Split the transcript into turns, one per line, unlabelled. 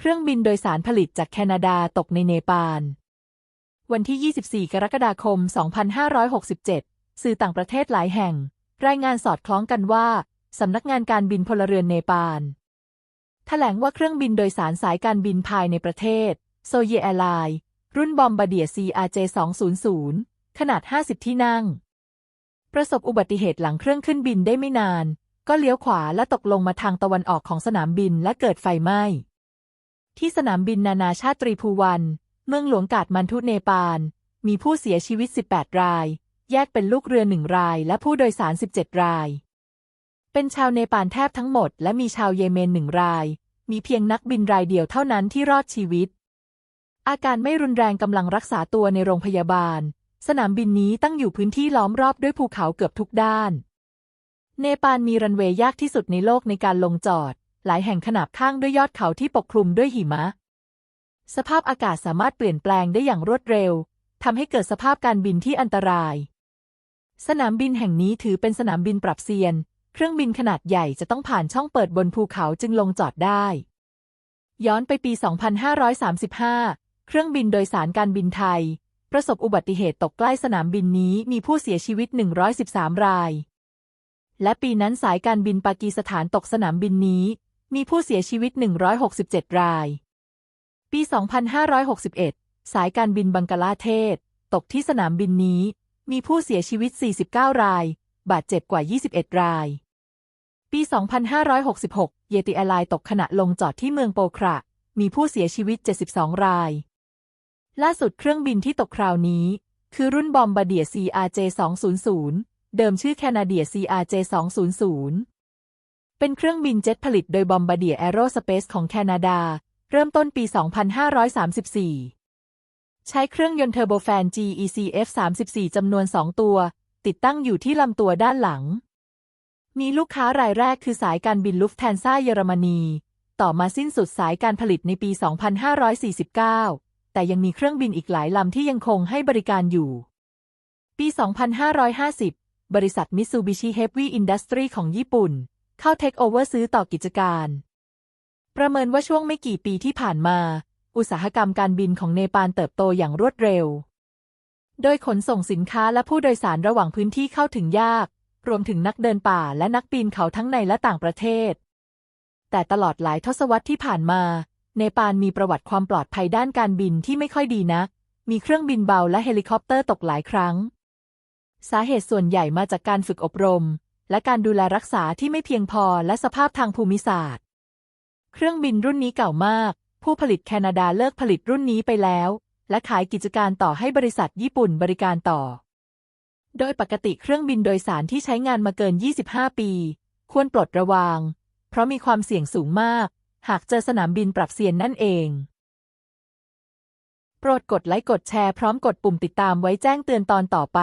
เครื่องบินโดยสารผลิตจากแคนาดาตกในเนปาล วันที่ 24 กรกฎาคม 2567 สื่อต่างประเทศหลายแห่ง รายงานสอดคล้องกันว่า สำนักงานการบินพลเรือนเนปาลแถลงว่าเครื่องบินโดยสารสายการบินภายในประเทศ โซเยแอร์ไลน์รุ่นบอมบาเดีย CRJ200 ขนาด 50 ที่นั่ง ประสบอุบัติเหตุหลังเครื่องขึ้นบินได้ไม่นาน ก็เลี้ยวขวาและตกลงมาทางตะวันออกของสนามบินและเกิดไฟไหม้ ที่สนามบินนานาชาติตรีภูวัน เมืองหลวงกาดมันทุเนปาล มีผู้เสียชีวิต 18 ราย แยกเป็นลูกเรือหนึ่งรายและผู้โดยสาร 17 ราย เป็นชาวเนปาลแทบทั้งหมด และมีชาวเยเมนหนึ่งราย มีเพียงนักบินรายเดียวเท่านั้นที่รอดชีวิต อาการไม่รุนแรงกำลังรักษาตัวในโรงพยาบาล สนามบินนี้ตั้งอยู่พื้นที่ล้อมรอบด้วยภูเขาเกือบทุกด้าน เนปาลมีรันเวย์ยากที่สุดในโลกในการลงจอด หลายแห่งขนาบข้างด้วยยอดเขาที่ปกคลุมด้วยหิมะ สภาพอากาศสามารถเปลี่ยนแปลงได้อย่างรวดเร็วทำให้เกิดสภาพการบินที่อันตราย สนามบินแห่งนี้ถือเป็นสนามบินปรับเซียน เครื่องบินขนาดใหญ่จะต้องผ่านช่องเปิดบนภูเขาจึงลงจอดได้ ย้อนไปปี 2535 เครื่องบินโดยสารการบินไทย ประสบอุบัติเหตุตกใกล้สนามบินนี้มีผู้เสียชีวิต 113 ราย และปีนั้นสายการบินปากีสถานตกสนามบินนี้ มีผู้เสียชีวิต 167 ราย ปี 2561 สายการบินบังกลาเทศ ตกที่สนามบินนี้ มีผู้เสียชีวิต 49 ราย บาดเจ็บกว่า 21 ราย ปี 2566 เยติแอร์ไลน์ตกขณะลงจอดที่เมืองโปคระ มีผู้เสียชีวิต 72 ราย ล่าสุดเครื่องบินที่ตกคราวนี้ คือรุ่นบอมบาเดีย CRJ200 เดิมชื่อแคนาเดีย CRJ200 เป็นเครื่องบินเจ็ตผลิตโดยบอมบาเดียแอโรสเปซของแคนาดา เริ่มต้นปี 2534 ใช้เครื่องยนต์เทอร์โบแฟน GEC F34 จำนวน 2 ตัว ติดตั้งอยู่ที่ลำตัวด้านหลัง มีลูกค้ารายแรกคือสายการบินลุฟแทนซ่าเยอรมนี ต่อมาสิ้นสุดสายการผลิตในปี 2549 แต่ยังมีเครื่องบินอีกหลายลำที่ยังคงให้บริการอยู่ ปี 2550 บริษัทมิตซูบิชิเฮฟวี่อินดัสทรีของญี่ปุ่น เข้าเทคโอเวอร์ซื้อต่อกิจการ ประเมินว่าช่วงไม่กี่ปีที่ผ่านมา อุตสาหกรรมการบินของเนปาลเติบโตอย่างรวดเร็ว โดยขนส่งสินค้าและผู้โดยสารระหว่างพื้นที่เข้าถึงยาก รวมถึงนักเดินป่าและนักปีนเขาทั้งในและต่างประเทศ แต่ตลอดหลายทศวรรษที่ผ่านมา เนปาลมีประวัติความปลอดภัยด้านการบินที่ไม่ค่อยดีนัก มีเครื่องบินเบาและเฮลิคอปเตอร์ตกหลายครั้ง สาเหตุส่วนใหญ่มาจากการฝึกอบรม และการดูแลรักษาที่ไม่เพียงพอและสภาพทางภูมิศาสตร์ เครื่องบินรุ่นนี้เก่ามาก ผู้ผลิตแคนาดาเลิกผลิตรุ่นนี้ไปแล้ว และขายกิจการต่อให้บริษัทญี่ปุ่นบริการต่อ โดยปกติเครื่องบินโดยสารที่ใช้งานมาเกิน 25 ปี ควรปลดระวาง เพราะมีความเสี่ยงสูงมาก หากเจอสนามบินปรับเซียนนั่นเองโปรดกดไลค์กดแชร์พร้อมกดปุ่มติดตามไว้แจ้งเตือนตอนต่อไป